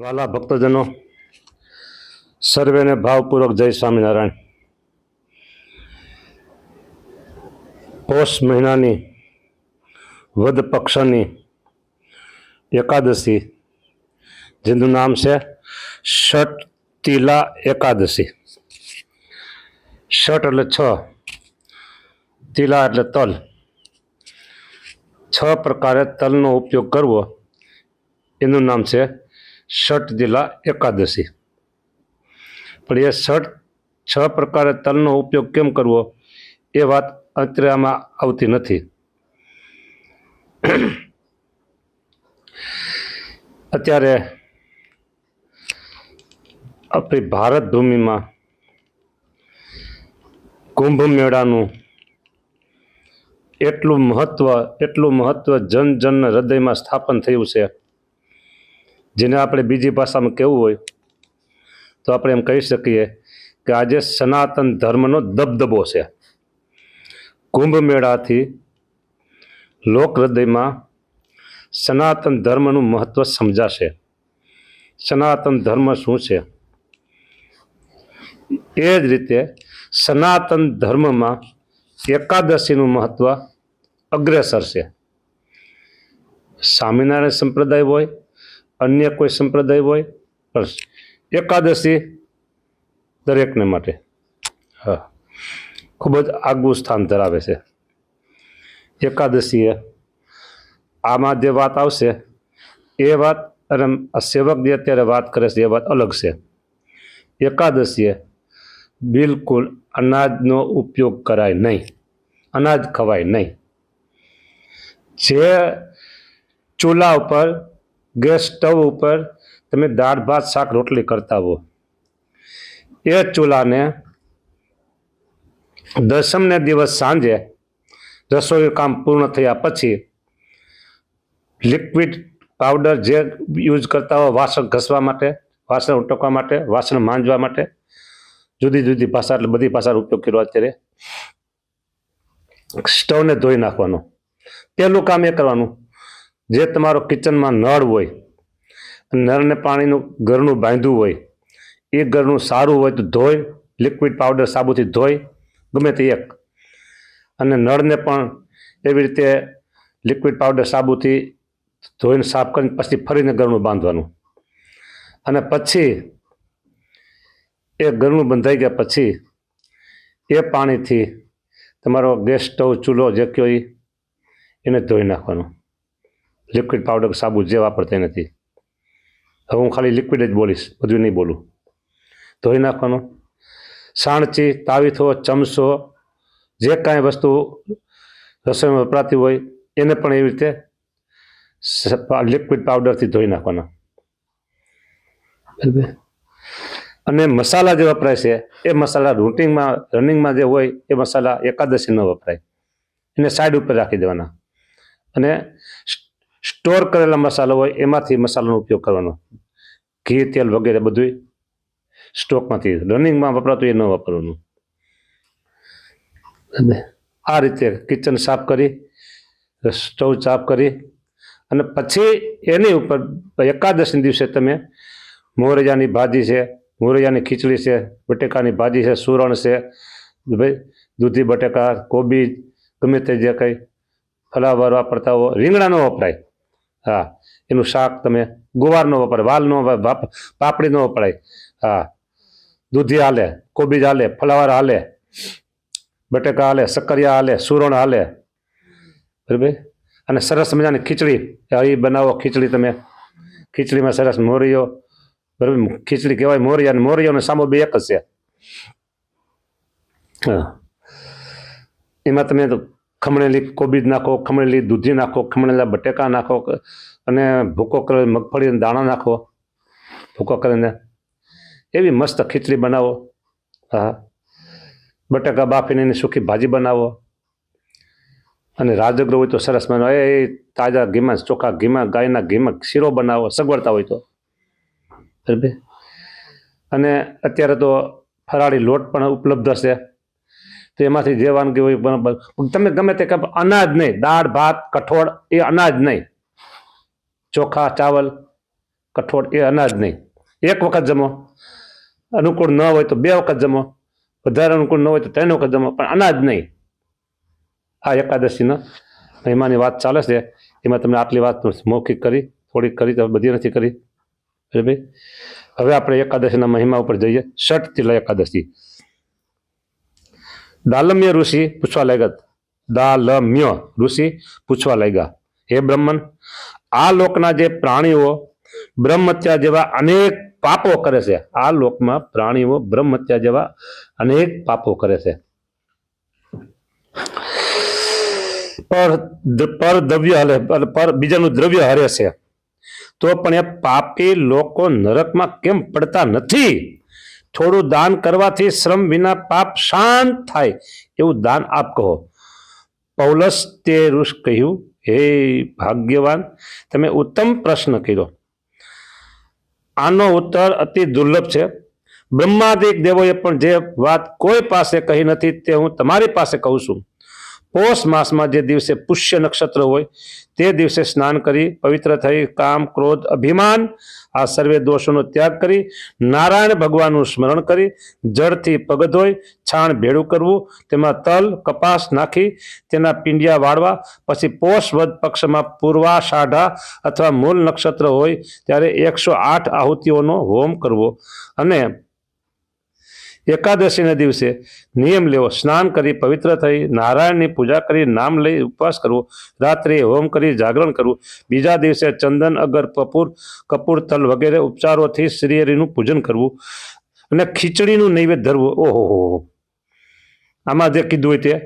વાલા ભક્તજનો સર્વેને ભાવપૂર્વક જય સ્વામિનારાયણ પોષ મહિનાની વદ પક્ષની એકાદશી જેનું નામ છે ષટ તિલા એકાદશી ષટ એટલે છ તિલા એટલે તલ છ પ્રકારે તલનો ઉપયોગ કરવો એનું નામ છે ષટ જિલ્લા એકાદશી. પણ એ ષટ છ પ્રકારે તલનો ઉપયોગ કેમ કરવો? એ વાત અત્યારે આવતી નથી. અત્યારે આપણી ભારત ભૂમિમાં કુંભ મેળાનું એટલું મહત્ત્વ એટલું મહત્ત્વ જન જનના હૃદયમાં સ્થાપન થયું છે. જેને આપણે બીજી ભાષામાં કહેવું હોય, તો આપણે એમ કહી શકીએ કે આજે સનાતન ધર્મનો દબદબો છે. કુંભ મેળાથી લોક હૃદયમાં સનાતન ધર્મનું મહત્ત્વ સમજાશે. સનાતન ધર્મ શું છે? એ જ રીતે સનાતન ધર્મમાં એકાદશીનું મહત્ત્વ અગ્રેસર છે. સ્વામિનારાયણ સંપ્રદાય હોય અન્ય કોઈ સંપ્રદાય હોય, બસ. એકાદશી દરેકને માટે. હા. ખૂબ જ આગવું સ્થાન ધરાવે છે. એકાદશીએ આમાં જે વાત આવશે, એ વાત અને સેવક જે અત્યારે વાત કરે છે, એ વાત અલગ છે. એકાદશીએ બિલકુલ અનાજનો ઉપયોગ કરાય નહીં. અનાજ ખવાય નહીં. જે ચૂલા ઉપર ગેસ સ્ટવ ઉપર તમે દાળ, ભાત, શાક, રોટલી કરતા હો. એ ચૂલાને દસમને દિવસ સાંજે રસોઈ કામ પૂર્ણ થયા પછી લિક્વિડ પાવડર જે યુઝ કરતા હોય વાસણ ઘસવા માટે, વાસણ ઉટકવા માટે, વાસણ માંજવા માટે, જુદી જુદી ભાષા એટલે બધી ભાષાનો ઉપયોગ કર્યો અત્યારે. સ્ટવને ધોઈ નાખવાનો. પહેલું કામ એ કરવાનું જે તમારો કિચનમાં નળ હોય નળને પાણીનું ઘરનું બાંધ્યું હોય, એ ઘરનું સારું હોય તો ધોઈ લિક્વિડ પાવડર સાબુથી ધોઈ, ગમે તે એક. અને નળને પણ એવી રીતે લિક્વિડ પાવડર સાબુથી ધોઈને સાફ કરીને પછી ફરીને ઘરનું બાંધવાનું. અને પછી એ ઘરનું બંધાઈ ગયા પછી એ પાણીથી તમારો ગેસ સ્ટવ, ચૂલો જે કયો એને ધોઈ નાખવાનો. લિક્વિડ પાવડર સાબુ જે વાપરતા નથી હવે હું ખાલી લિક્વિડ જ બોલીશ, બધું નહીં બોલું. ધોઈ નાખવાનું. સાણચી, તાવીથો, ચમચો, જે કાંઈ વસ્તુ રસોઈમાં વપરાતી હોય, એને પણ એવી રીતે લિક્વિડ પાવડરથી ધોઈ નાખવાના. અને મસાલા જે વપરાય છે, એ મસાલા રૂટિંગમાં રનિંગમાં જે હોય, એ મસાલા એકાદશી ન વપરાય. એને સાઈડ ઉપર રાખી દેવાના. અને સ્ટોર કરેલા મસાલો હોય, એમાંથી મસાલાનો ઉપયોગ કરવાનો. ઘી, તેલ વગેરે બધું સ્ટોકમાંથી રનિંગમાં વપરાતું એ ન વાપરવાનું. અને આ રીતે કિચન સાફ કરી, સ્ટવ સાફ કરી અને પછી એની ઉપર એકાદશી દિવસે તમે મોરૈયાની ભાજી છે, મોરૈયાની ખીચડી છે, બટેકાની ભાજી છે, સુરણ છે, ભાઈ, દૂધી, બટેકા કોબી ગમે તે જે કંઈ ફલાવર વાપરતા હો, રીંગણા ન વપરાય. હા, એનું શાક તમે ગુવાર ન વપરાય, વાલ ન વપરાય. હા, દૂધી હાલે, કોબીજ હાલે, ફલાવર હાલે, બટેકા હાલે, સક્કરિયા હાલે, સુરણ હાલે. બરાબર? અને સરસ મજાની ખીચડી એ બનાવો ખીચડી તમે. ખીચડીમાં સરસ મોરીઓ બરાબર? ખીચડી કહેવાય મોરિયા, અને મોરિયોને સામો બે એક જ છે. હા. એમાં તમે ખમણેલી કોબીજ નાખો, ખમણેલી દૂધી નાખો, ખમણેલા બટેકા નાખો, અને ભૂકો કરેલ મગફળીના દાણા નાખો. ભૂકો કરીને એવી મસ્ત ખીચડી બનાવો. હા. બટાકા બાફીને એની સૂકી ભાજી બનાવો. અને રાજગરો હોય તો સરસ બનાવો. એ તાજા ઘીમાં ચોખ્ખા ઘીમાં, ગાયના ઘીમાં શીરો બનાવો, સગવડતા હોય તો. અને અત્યારે તો ફરાળી લોટ પણ ઉપલબ્ધ છે તો એમાંથી જે વાનગી હોય તમે ગમે તે અનાજ નહીં, દાળ, ભાત, કઠોળ એ અનાજ નહીં. ચોખા, ચાવલ, કઠોળ એ અનાજ નહીં. એક વખત જમો. અનુકૂળ ન હોય તો બે વખત જમો. વધારે અનુકૂળ ન હોય તો ત્રણ વખત જમો. પણ અનાજ નહીં. આ એકાદશીના મહિમાની વાત ચાલે છે. એમાં તમને આટલી વાત મૌખિક કરી, થોડીક કરી, તો બધી નથી કરી. બરાબર? ભાઈ હવે આપણે એકાદશીના મહિમા ઉપર જઈએ. ષટ તિલા એકાદશી. દાલમ્ય ઋષિ પૂછવા લાગ્યા દાલમ્ય ઋષિ પૂછવા લાગ્યા હે બ્રહ્મન આ લોકના જે પ્રાણીઓ બ્રહ્મત્યા જેવા અનેક પાપો કરે છે આ લોકમાં પ્રાણીઓ બ્રહ્મત્યા જેવા અનેક પાપો કરે છે પર પર દ્રવ્ય હલે પર બીજાનું દ્રવ્ય હરે છે તો પણ એ પાપી લોકો નરકમાં કેમ પડતા નથી થોડું દાન કરવાથી શ્રમ વિના પાપ શાંત થાય એવું દાન આપ કહો. પૌલસ તે ઋષ કહ્યું, હે ભાગ્યવાન, તમે ઉત્તમ પ્રશ્ન કર્યો. આનો ઉત્તર અતિ દુર્લભ છે. બ્રહ્માદિક દેવોએ પણ જે વાત કોઈ પાસે કહી નથી તે હું તમારી પાસે કહું છું. પોષ માસમાં જે દિવસે પુષ્ય નક્ષત્ર હોય, તે દિવસે સ્નાન કરી, પવિત્ર થઈ, કામ, ક્રોધ, અભિમાન, આ સર્વે દોષોનો ત્યાગ કરી, નારાયણ ભગવાનનું સ્મરણ કરી, જળથી પગ ધોઈ છાણ ભેળું કરવું, તેમાં તલ, કપાસ નાખી, તેના પિંડિયા વાળવા, પછી પોષ વધ પક્ષમાં પૂર્વાષાઢા અથવા મૂળ નક્ષત્ર હોય, ત્યારે એકસો આઠ આહુતિઓનો હોમ કરવો. અને એકાદશીના દિવસે નિયમ લેવો, સ્નાન કરી પવિત્ર થઈ, નારાયણની પૂજા કરી, નામ લઈ ઉપવાસ કરવો, રાત્રે હોમ કરી જાગરણ કરવું. બીજા દિવસે ચંદન, અગર, કપૂર કપૂર તલ વગેરે ઉપચારોથી શ્રીહરિનું પૂજન કરવું અને ખીચડીનું નૈવેદ્ય ધરવું. ઓહો, હો. આમાં જે કીધું હોય તે.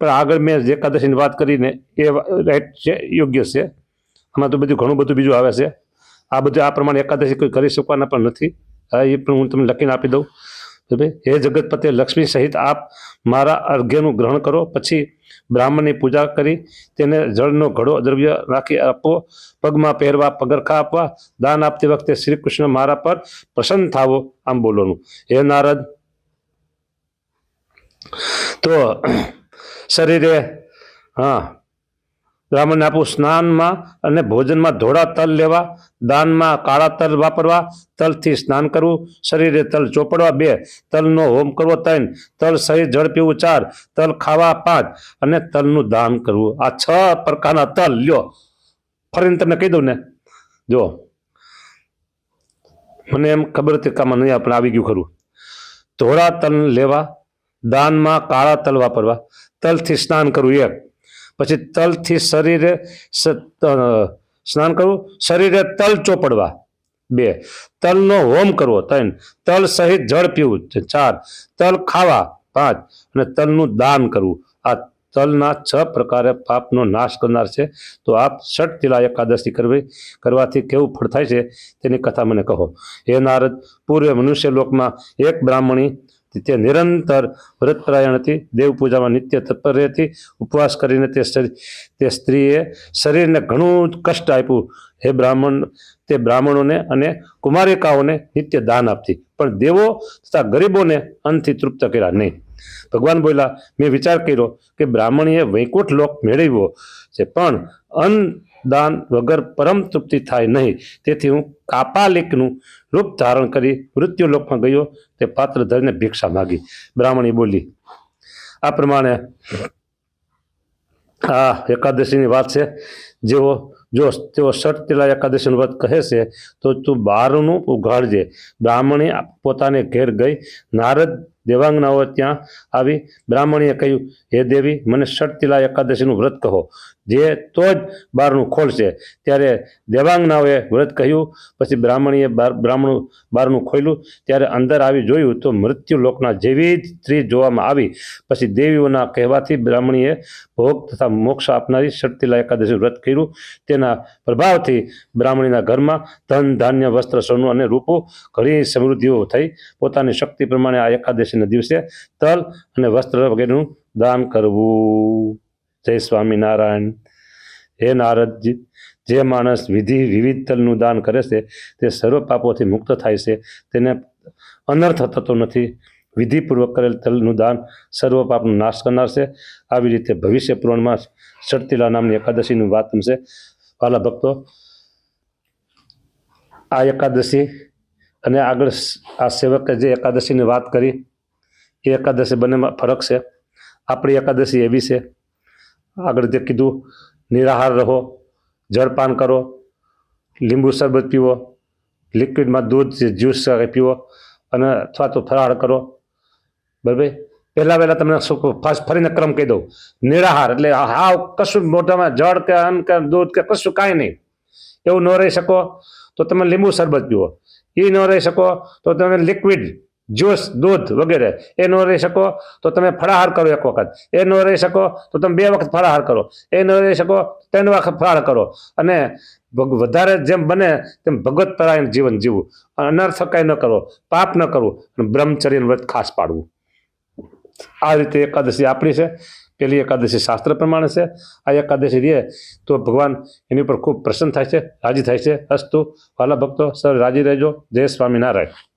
પણ આગળ મેં જે એકાદશીની વાત કરીને એ રાઈટ છે, યોગ્ય છે. આમાં તો બધું ઘણું બધું બીજું આવે છે. આ બધું આ પ્રમાણે એકાદશી કોઈ કરી શકવાના પણ નથી. હા, એ પણ હું તમને લખીને આપી દઉં. હે જગતપતિ લક્ષ્મી સહિત આપ મારા અર્ઘ્યનું ગ્રહણ કરો. પછી બ્રાહ્મણની પૂજા કરી, તેને જળનો ઘડો દ્રવ્ય રાખી આપવો પગમાં પહેરવા પગરખા આપવા દાન આપતી વખતે શ્રી કૃષ્ણ મારા પર પ્રસન્ન થાવો. આમ બોલવાનું હે નારદ, તો શરીરે, હા બ્રાહ્મણને આપવું સ્નાનમાં અને ભોજનમાં ધોળા તલ લેવા, દાનમાં કાળા તલ વાપરવા, તલથી સ્નાન કરવું, શરીરે તલ ચોપડવા બે, તલનો હોમ કરવો ત્રણ, તલ સહિત જળ પીવું ચાર, તલ ખાવા પાંચ અને તલનું દાન કરવું. આ છ પ્રકારના તલ, લ્યો. ફરીને તમને કહી દઉં ને. જો. મને એમ ખબર હતી કામ નહીં આપણે આવી ગયું ખરું. ધોળા તલ લેવા, દાનમાં કાળા તલ વાપરવા, તલથી સ્નાન કરવું, એક. પછી તલથી શરીરે સ્નાન કરવું, શરીરે તલ ચોપડવા. બે, તલનો હોમ કરવો. ત્રણ, તલ સહિત જળ પીવું. ચાર, તલ ખાવા. પાંચ, અને તલનું દાન કરવું. આ તલના છ પ્રકારે પાપનો નાશ કરનાર છે. તો આપ ષટ તિલા એકાદશી કરવી, કરવાથી કેવું ફળ થાય છે તેની કથા મને કહો. હે નારદ, પૂર્વે મનુષ્ય લોકમાં એક બ્રાહ્મણી તે નિરંતર વ્રતપરાયણ હતી દેવ પૂજામાં નિત્ય તત્પર રહેતી, ઉપવાસ કરીને તે તે સ્ત્રીએ શરીરને ઘણું કષ્ટ આપ્યું. હે બ્રાહ્મણ, તે બ્રાહ્મણોને અને કુમારિકાઓને નિત્ય દાન આપતી. પણ દેવો તથા ગરીબોને અંતથી તૃપ્ત કર્યા નહીં. ભગવાન બોલ્યા, મેં વિચાર કર્યો કે બ્રાહ્મણીએ વૈકુંઠ લોક મેળવ્યો છે, પણ અન્ન દાન વગર પરમ તૃપ્તિ થાય નહીં. તેથી હું કાપાલિકનું રૂપ ધારણ કરી મૃત્યુ લોકમાં ગયો, તે પાત્ર ધરીને ભિક્ષા માગી. બ્રાહ્મણી બોલી, આ પ્રમાણે આ એકાદશીની વાત છે. જેઓ જો તેઓ ષટ તિલા એકાદશીનું વ્રત કહે છે, તો તું બારનું ઉઘાડજે. બ્રાહ્મણી પોતાને ઘેર ગઈ. નારદ દેવાંગનાઓ ત્યાં આવી. બ્રાહ્મણીએ કહ્યું, હે દેવી, મને ષટ તિલા એકાદશીનું વ્રત કહો. જે તો જ બારણું ખોલશે ત્યારે દેવાંગનાઓએ વ્રત કહ્યું, પછી બ્રાહ્મણીએ બાર, બ્રાહ્મણું બારણું ખોલ્યું. ત્યારે અંદર આવી જોયું તો મૃત્યુ લોકના જેવી જ સ્ત્રી જોવામાં આવી. પછી દેવીઓના કહેવાથી બ્રાહ્મણીએ ભોગ તથા મોક્ષ આપનારી શક્તિલા એકાદશી વ્રત કર્યું. તેના પ્રભાવથી બ્રાહ્મણીના ઘરમાં ધન, ધાન્ય, વસ્ત્ર, સોનું અને રૂપો ઘણી સમૃદ્ધિઓ થઈ. પોતાની શક્તિ પ્રમાણે આ એકાદશીના દિવસે તલ અને વસ્ત્ર વગેરેનું દાન કરવું. જય સ્વામિનારાયણ. હે નારદજી જે માણસ વિધિ વિવિધ તલનું દાન કરે છે, તે સર્વ પાપોથી મુક્ત થાય છે. તેને અનર્થ થતો નથી. વિધિપૂર્વક કરેલ તલનું દાન સર્વ પાપનો નાશ કરનાર છે. આવી રીતે ભવિષ્ય પુરાણમાં ષટતિલા નામની એકાદશીની વાત છે. વાલા ભક્તો, આ એકાદશી અને આગળ આ સેવકે જે એકાદશીની વાત કરી, એ એકાદશી બંનેમાં ફરક છે. આપણી એકાદશી એવી છે આગળ જે કીધું, નિરાહાર રહો, જળપાન કરો, લીંબુ શરબત પીવો, લિક્વિડમાં દૂધ જ્યુસ પીવો અને અથવા તો ફરાળ કરો. બરાબર? પહેલાં વહેલાં તમને ફરીને ક્રમ કહી દઉં. નિરાહાર એટલે હાવ કશું મોટામાં જળ કે અન્ન કે દૂધ કે કશું કાંઈ નહીં. એવું ન રહી શકો, તો તમે લીંબુ શરબત પીવો. એ ન રહી શકો, તો તમે લિક્વિડ જ્યુસ, દૂધ વગેરે. એ ન રહી શકો તો તમે ફળાહાર કરો એક વખત. એ ન રહી શકો તો તમે બે વખત ફળાહાર કરો. એ ન રહી શકો ત્રણ વખત ફળાહાર કરો. અને વધારે જેમ બને તેમ ભગવત પરાયણ જીવન જીવવું. અને અનર્થ કાંઈ ન કરવો પાપ ન કરવું અને બ્રહ્મચર્યનું વ્રત ખાસ પાડવું. આ રીતે એકાદશી આપણી છે. પેલી એકાદશી શાસ્ત્ર પ્રમાણે છે. આ એકાદશી રહે તો ભગવાન એની ઉપર ખૂબ પ્રસન્ન થાય છે, રાજી થાય છે. અસ્તુ, વાલા ભક્તો સર રાજી રહેજો. જય સ્વામિનારાયણ.